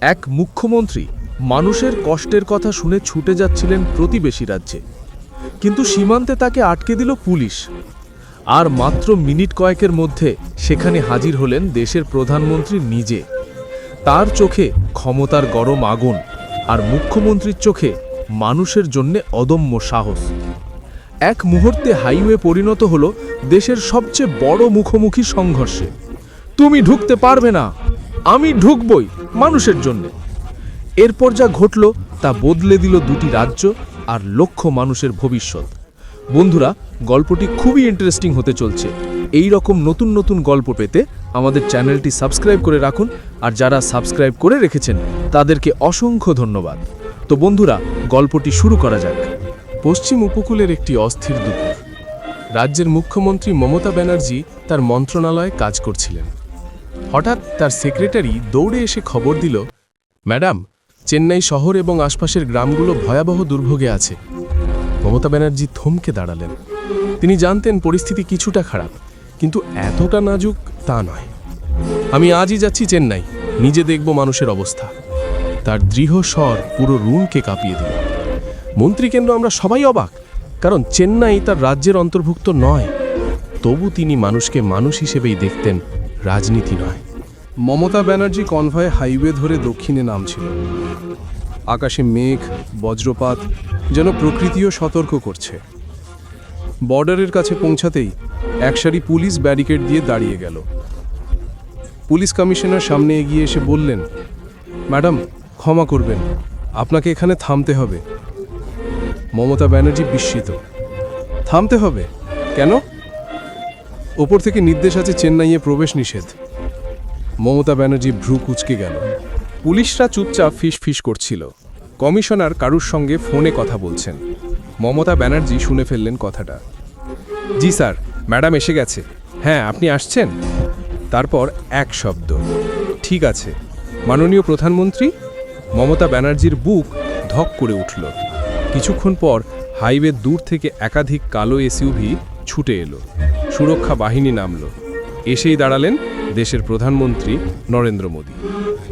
এক মুখ্যমন্ত্রী মানুষের কষ্টের কথা শুনে ছুটে যাচ্ছিলেন প্রতিবেশী রাজ্যে। কিন্তু সীমান্তে তাকে আটকে দিল পুলিশ। আর মাত্র মিনিট কয়েকের মধ্যে সেখানে হাজির হলেন দেশের প্রধানমন্ত্রী নিজে। তার চোখে ক্ষমতার গরম আগুন আর মুখ্যমন্ত্রীর চোখে মানুষের জন্যে অদম্য সাহস। এক মুহূর্তে হাইওয়ে পরিণত হল দেশের সবচেয়ে বড় মুখোমুখি সংঘর্ষে। তুমি ঢুকতে পারবে না, আমি ঢুকবই। মানুষের জন্য। এরপর যা ঘটল, তা বদলে দিল দুটি রাজ্য আর লক্ষ মানুষের ভবিষ্যৎ। বন্ধুরা, গল্পটি খুবই ইন্টারেস্টিং হতে চলছে। এই রকম নতুন নতুন গল্প পেতে আমাদের চ্যানেলটি সাবস্ক্রাইব করে রাখুন আর যারা সাবস্ক্রাইব করে রেখেছেন, তাদেরকে অসংখ্য ধন্যবাদ। তো বন্ধুরা, গল্পটি শুরু করা যাক। পশ্চিম উপকূলের একটি অস্থির দুপুর। রাজ্যের মুখ্যমন্ত্রী মমতা ব্যানার্জি তার মন্ত্রণালয়ে কাজ করছিলেন। হঠাৎ তার সেক্রেটারি দৌড়ে এসে খবর দিল, ম্যাডাম, চেন্নাই শহর এবং আশপাশের গ্রামগুলো ভয়াবহ দুর্ভোগে আছে। মমতা ব্যানার্জি থমকে দাঁড়ালেন। তিনি জানতেন পরিস্থিতি কিছুটা খারাপ, কিন্তু এতটা নাজুক তা নয়। আমি আজই যাচ্ছি চেন্নাই, নিজে দেখব মানুষের অবস্থা। তার দৃঢ় স্বর পুরো রুমকে কাঁপিয়ে দিল। মন্ত্রীকেন্দ্র আমরা সবাই অবাক, কারণ চেন্নাই তার রাজ্যের অন্তর্ভুক্ত নয়। তবু তিনি মানুষকে মানুষ হিসেবেই দেখতেন রাজনীতি নয়। মমতা ব্যানার্জি কনভয়ে হাইওয়ে ধরে দক্ষিণে নামছিল। আকাশে মেঘ, বজ্রপাত যেন প্রকৃতিও সতর্ক করছে। বর্ডারের কাছে পৌঁছাতেই একসারি পুলিশ ব্যারিকেড দিয়ে দাঁড়িয়ে গেল। পুলিশ কমিশনার সামনে এগিয়ে এসে বললেন, ম্যাডাম, ক্ষমা করবেন, আপনাকে এখানে থামতে হবে। মমতা ব্যানার্জি বিস্মিত, থামতে হবে? কেন? ওপর থেকে নির্দেশ আছে চেন্নাইয়ে প্রবেশ নিষেধ। মমতা ব্যানার্জি ভ্রু কুচকে গেল। পুলিশরা চুপচাপ ফিস ফিস করছিল। কমিশনার কারুর সঙ্গে ফোনে কথা বলছেন। মমতা ব্যানার্জি শুনে ফেললেন কথাটা। জি স্যার, ম্যাডাম এসে গেছে। হ্যাঁ আপনি আসছেন? তারপর এক শব্দ। ঠিক আছে। মাননীয় প্রধানমন্ত্রী? মমতা ব্যানার্জির বুক ধক করে উঠল। কিছুক্ষণ পর হাইওয়ে দূর থেকে একাধিক কালো এসইউভি ছুটে এলো। সুরক্ষা বাহিনী নামল। এসেই দাঁড়ালেন দেশের প্রধানমন্ত্রী নরেন্দ্র মোদী।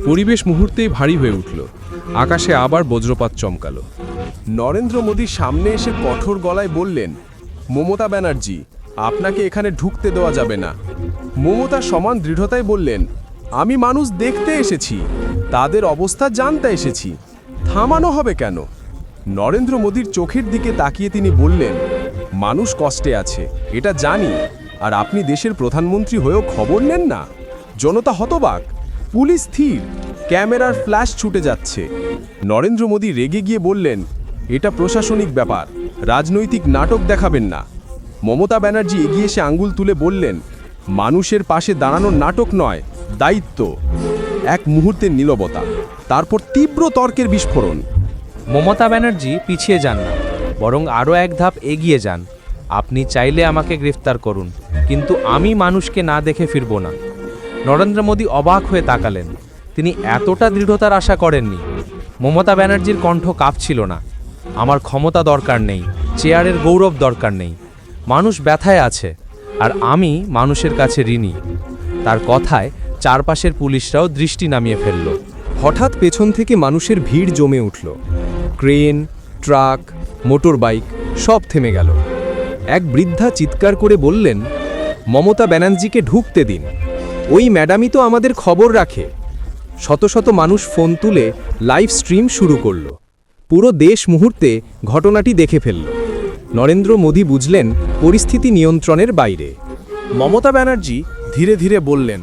পরিবেশ মুহূর্তেই ভারী হয়ে উঠল। আকাশে আবার বজ্রপাত চমকালো। নরেন্দ্র মোদী সামনে এসে কঠোর গলায় বললেন, মমতা ব্যানার্জি, আপনাকে এখানে ঢুকতে দেওয়া যাবে না। মমতা সমান দৃঢ়তায় বললেন, আমি মানুষ দেখতে এসেছি, তাদের অবস্থা জানতে এসেছি। থামানো হবে কেন? নরেন্দ্র মোদীর চোখের দিকে তাকিয়ে তিনি বললেন মানুষ কষ্টে আছে, এটা জানি। আর আপনি দেশের প্রধানমন্ত্রী হয়েও খবর নেন না? জনতা হতবাক। পুলিশ স্থির। ক্যামেরার ফ্ল্যাশ ছুটে যাচ্ছে। নরেন্দ্র মোদী রেগে গিয়ে বললেন, এটা প্রশাসনিক ব্যাপার। রাজনৈতিক নাটক দেখাবেন না। মমতা ব্যানার্জি এগিয়ে এসে আঙ্গুল তুলে বললেন, মানুষের পাশে দাঁড়ানোর নাটক নয়, দায়িত্ব। এক মুহূর্তের নীরবতা। তারপর তীব্র তর্কের বিস্ফোরণ। মমতা ব্যানার্জি পিছিয়ে যান না। বরং আরও এক ধাপ এগিয়ে যান। আপনি চাইলে আমাকে গ্রেফতার করুন, কিন্তু আমি মানুষকে না দেখে ফিরব না। নরেন্দ্র মোদী অবাক হয়ে তাকালেন। তিনি এতটা দৃঢ়তার আশা করেননি। মমতা ব্যানার্জির কণ্ঠ কাঁপছিল না। আমার ক্ষমতা দরকার নেই, চেয়ারের গৌরব দরকার নেই। মানুষ ব্যথায় আছে, আর আমি মানুষের কাছে ঋণী। তার কথায় চারপাশের পুলিশরাও দৃষ্টি নামিয়ে ফেলল। হঠাৎ পেছন থেকে মানুষের ভিড় জমে উঠল। ক্রেন, ট্রাক মোটর বাইক সব থেমে গেল। এক বৃদ্ধা চিৎকার করে বললেন, মমতা ব্যানার্জিকে ঢুকতে দিন। ওই ম্যাডামই তো আমাদের খবর রাখে। শত শত মানুষ ফোন তুলে লাইভ স্ট্রিম শুরু করল। পুরো দেশ মুহূর্তে ঘটনাটি দেখে ফেলল। নরেন্দ্র মোদী বুঝলেন পরিস্থিতি নিয়ন্ত্রণের বাইরে। মমতা ব্যানার্জি ধীরে ধীরে বললেন,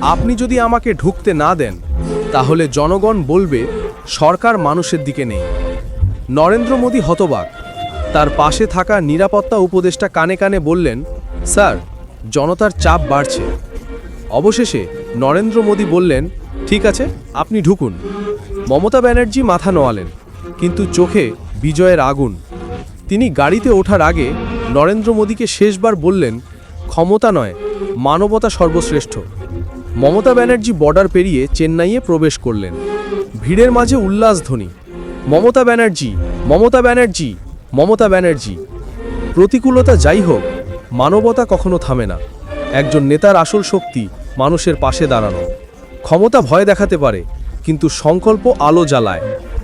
আপনি যদি আমাকে ঢুকতে না দেন, তাহলে জনগণ বলবে সরকার মানুষের দিকে নেই। নরেন্দ্র মোদী হতবাক। তার পাশে থাকা নিরাপত্তা উপদেষ্টা কানে কানে বললেন, স্যার, জনতার চাপ বাড়ছে। অবশেষে নরেন্দ্র মোদী বললেন, ঠিক আছে, আপনি ঢুকুন। মমতা ব্যানার্জি মাথা নোয়ালেন, কিন্তু চোখে বিজয়ের আগুন। তিনি গাড়িতে ওঠার আগে নরেন্দ্র মোদীকে শেষবার বললেন, ক্ষমতা নয়, মানবতা সর্বশ্রেষ্ঠ। মমতা ব্যানার্জি বর্ডার পেরিয়ে চেন্নাইয়ে প্রবেশ করলেন। ভিড়ের মাঝে উল্লাসধ্বনি। মমতা ব্যানার্জি মমতা ব্যানার্জি মমতা ব্যানার্জি। প্রতিকূলতা যাই হোক, মানবতা কখনো থামে না। একজন নেতার আসল শক্তি মানুষের পাশে দাঁড়ানো। ক্ষমতা ভয় দেখাতে পারে, কিন্তু সংকল্প আলো জ্বালায়।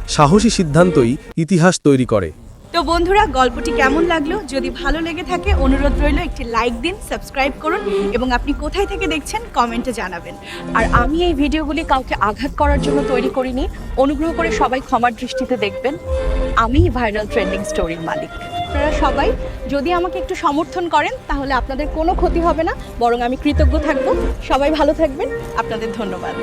সাহসী সিদ্ধান্তই ইতিহাস তৈরি করে। তো বন্ধুরা, গল্পটি কেমন লাগল? যদি ভালো লেগে থাকে, অনুরোধ রইল একটি লাইক দিন, সাবস্ক্রাইব করুন এবং আপনি কোথায় থেকে দেখছেন, কমেন্টে জানাবেন। আর আমি এই ভিডিওগুলি কাউকে আঘাত করার জন্য তৈরি করিনি, অনুগ্রহ করে সবাই ক্ষমার দৃষ্টিতে দেখবেন। আমি ভাইরাল ট্রেন্ডিং স্টোরির মালিক। আপনারা সবাই যদি আমাকে একটু সমর্থন করেন, তাহলে আপনাদের কোনো ক্ষতি হবে না, বরং আমি কৃতজ্ঞ থাকব। সবাই ভালো থাকবেন, আপনাদের ধন্যবাদ।